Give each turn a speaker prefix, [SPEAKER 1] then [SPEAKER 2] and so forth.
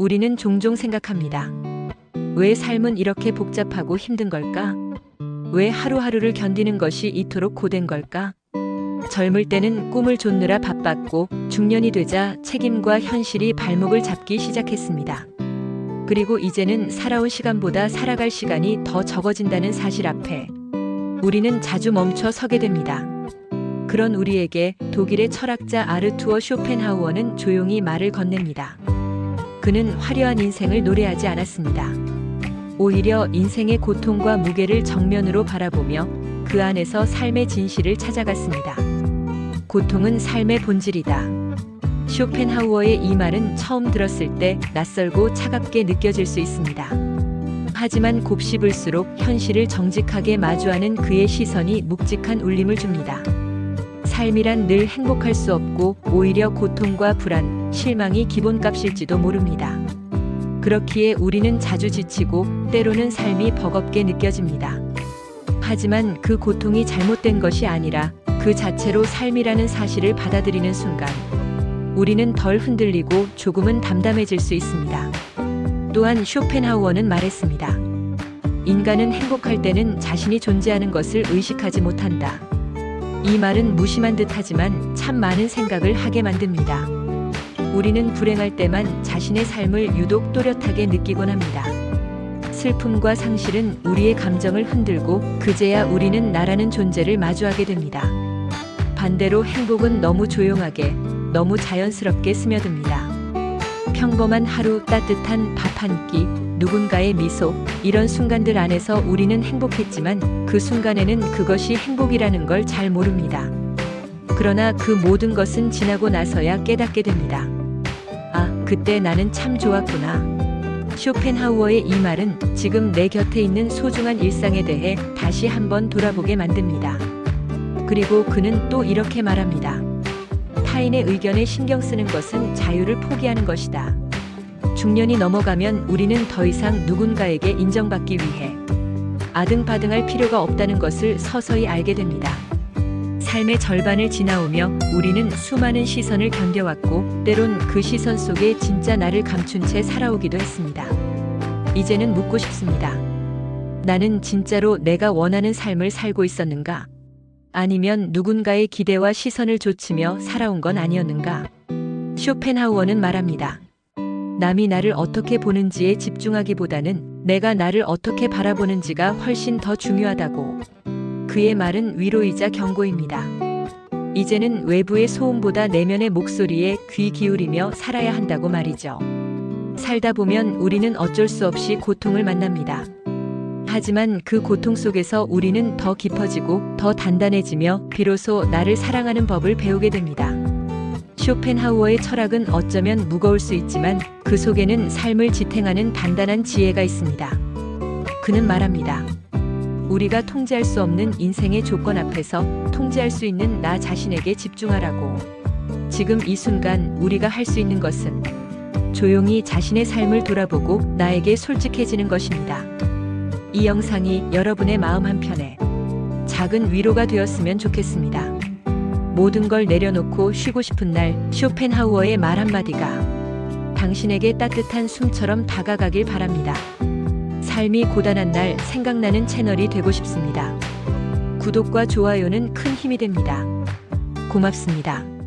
[SPEAKER 1] 우리는 종종 생각합니다. 왜 삶은 이렇게 복잡하고 힘든 걸까? 왜 하루하루를 견디는 것이 이토록 고된 걸까? 젊을 때는 꿈을 좇느라 바빴고 중년이 되자 책임과 현실이 발목을 잡기 시작했습니다. 그리고 이제는 살아온 시간보다 살아갈 시간이 더 적어진다는 사실 앞에 우리는 자주 멈춰 서게 됩니다. 그런 우리에게 독일의 철학자 아르투어 쇼펜하우어는 조용히 말을 건넵니다. 그는 화려한 인생을 노래하지 않았습니다. 오히려 인생의 고통과 무게를 정면으로 바라보며 그 안에서 삶의 진실을 찾아갔습니다. 고통은 삶의 본질이다. 쇼펜하우어의 이 말은 처음 들었을 때 낯설고 차갑게 느껴질 수 있습니다. 하지만 곱씹을수록 현실을 정직하게 마주하는 그의 시선이 묵직한 울림을 줍니다. 삶이란 늘 행복할 수 없고 오히려 고통과 불안, 실망이 기본값일지도 모릅니다. 그렇기에 우리는 자주 지치고 때로는 삶이 버겁게 느껴집니다. 하지만 그 고통이 잘못된 것이 아니라 그 자체로 삶이라는 사실을 받아들이는 순간 우리는 덜 흔들리고 조금은 담담해질 수 있습니다. 또한 쇼펜하우어는 말했습니다. 인간은 행복할 때는 자신이 존재하는 것을 의식하지 못한다. 이 말은 무심한 듯 하지만 참 많은 생각을 하게 만듭니다. 우리는 불행할 때만 자신의 삶을 유독 또렷하게 느끼곤 합니다. 슬픔과 상실은 우리의 감정을 흔들고 그제야 우리는 나라는 존재를 마주하게 됩니다. 반대로 행복은 너무 조용하게, 너무 자연스럽게 스며듭니다. 평범한 하루 따뜻한 밥 한 끼, 누군가의 미소, 이런 순간들 안에서 우리는 행복했지만 그 순간에는 그것이 행복이라는 걸 잘 모릅니다. 그러나 그 모든 것은 지나고 나서야 깨닫게 됩니다. 아, 그때 나는 참 좋았구나. 쇼펜하우어의 이 말은 지금 내 곁에 있는 소중한 일상에 대해 다시 한번 돌아보게 만듭니다. 그리고 그는 또 이렇게 말합니다. 타인의 의견에 신경 쓰는 것은 자유를 포기하는 것이다. 중년이 넘어가면 우리는 더 이상 누군가에게 인정받기 위해 아등바등할 필요가 없다는 것을 서서히 알게 됩니다. 삶의 절반을 지나오며 우리는 수많은 시선을 견뎌왔고 때론 그 시선 속에 진짜 나를 감춘 채 살아오기도 했습니다. 이제는 묻고 싶습니다. 나는 진짜로 내가 원하는 삶을 살고 있었는가? 아니면 누군가의 기대와 시선을 좇으며 살아온 건 아니었는가? 쇼펜하우어는 말합니다. 남이 나를 어떻게 보는지에 집중하기보다는 내가 나를 어떻게 바라보는지가 훨씬 더 중요하다고. 그의 말은 위로이자 경고입니다. 이제는 외부의 소음보다 내면의 목소리에 귀 기울이며 살아야 한다고 말이죠. 살다 보면 우리는 어쩔 수 없이 고통을 만납니다. 하지만 그 고통 속에서 우리는 더 깊어지고 더 단단해지며 비로소 나를 사랑하는 법을 배우게 됩니다. 쇼펜하우어의 철학은 어쩌면 무거울 수 있지만 그 속에는 삶을 지탱하는 단단한 지혜가 있습니다. 그는 말합니다. 우리가 통제할 수 없는 인생의 조건 앞에서 통제할 수 있는 나 자신에게 집중하라고. 지금 이 순간 우리가 할 수 있는 것은 조용히 자신의 삶을 돌아보고 나에게 솔직해지는 것입니다. 이 영상이 여러분의 마음 한편에 작은 위로가 되었으면 좋겠습니다. 모든 걸 내려놓고 쉬고 싶은 날 쇼펜하우어의 말 한마디가 당신에게 따뜻한 숨처럼 다가가길 바랍니다. 삶이 고단한 날 생각나는 채널이 되고 싶습니다. 구독과 좋아요는 큰 힘이 됩니다. 고맙습니다.